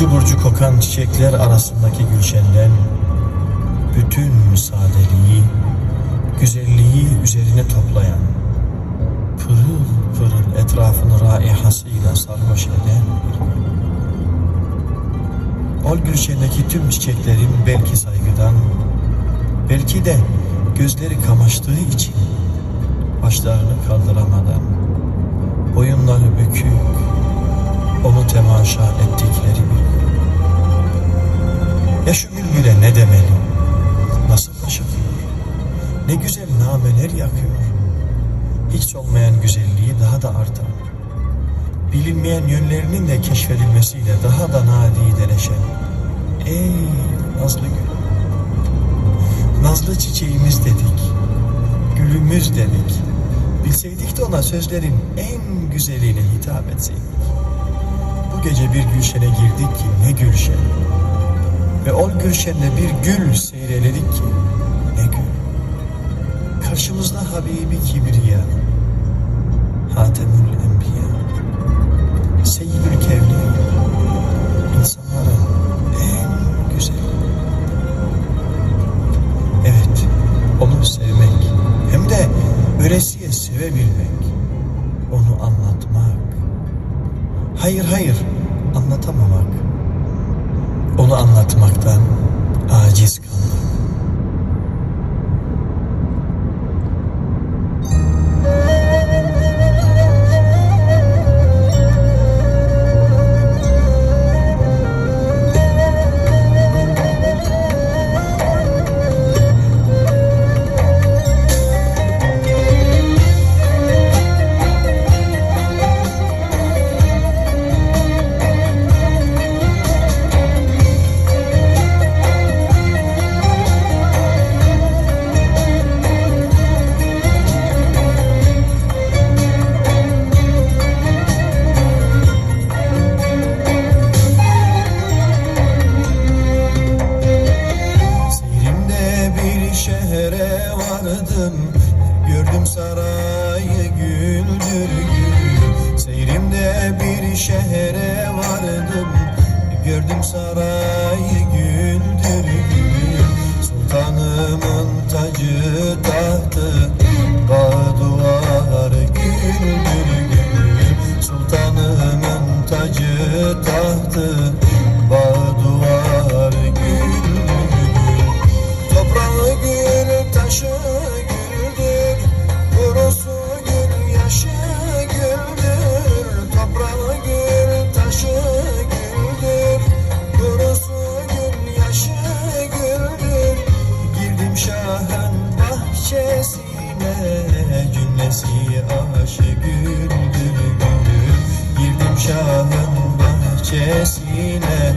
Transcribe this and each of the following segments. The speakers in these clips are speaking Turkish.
Burcu burcu kokan çiçekler arasındaki gülşenden bütün sadeliği, güzelliği üzerine toplayan, pırıl pırıl etrafını raihasıyla sarhoş eden. Ol gülşendeki tüm çiçeklerin belki saygıdan, belki de gözleri kamaştığı için başlarını kaldıramadan, boyunları bükük, temaşa ettikleri bir gün. Ya şu bülbüle ne demeli? Nasıl aşıkıyor? Ne güzel nameler yakıyor. Hiç olmayan güzelliği daha da artan. Bilinmeyen yönlerinin de keşfedilmesiyle daha da nadideleşen. Ey nazlı gül. Nazlı çiçeğimiz dedik. Gülümüz dedik. Bilseydik de ona sözlerin en güzeliyle hitap etseydik. Gece bir gülşene girdik ki ne gülşen. Ve ol gülşende bir gül seyreledik ki ne gül. Karşımızda Habibi Kibriya, Hatemül Enbiya, Seyyidül Hayır hayır, anlatamamak. Onu anlatmaktan aciz kalmak. Vardım Gördüm sarayı güldür gül Sultanımın tacı tahtı Bağ duvar güldür gül Sultanımın tacı tahtı bahçesine Cümlesi aşı güldür güldür Girdim şahın bahçesine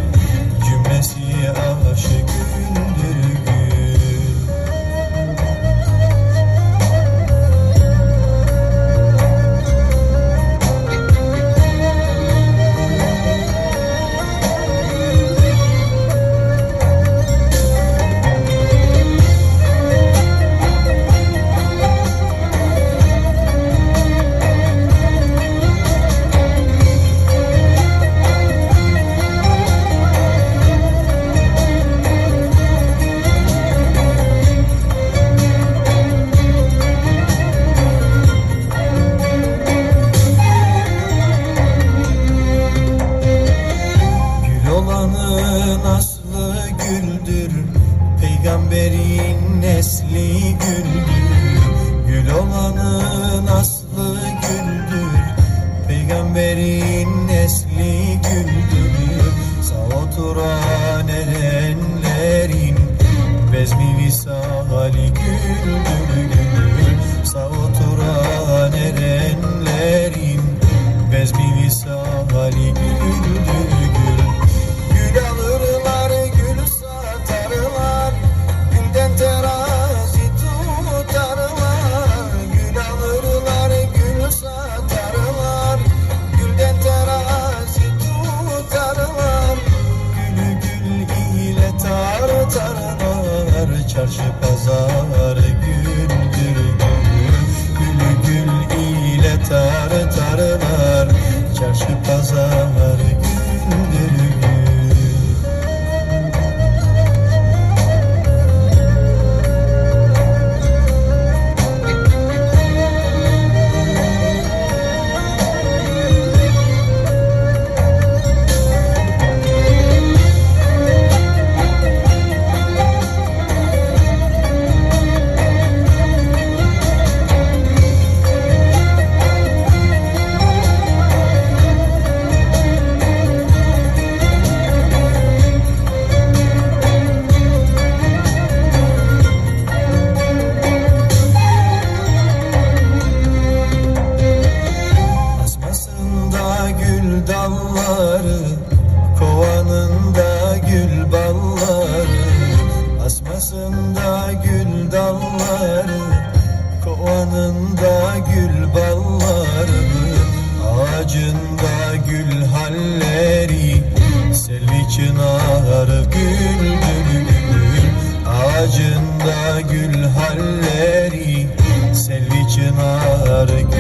Cümlesi aşı güldür. gül Peygamberin nesli güldür Sağ oturan erenlerin Bezmi visali güldür touch it. Kovanında gül balları Ağacında gül halleri Selvi çınarı gül gül gül Ağacında gül halleri Selvi çınarı gül gül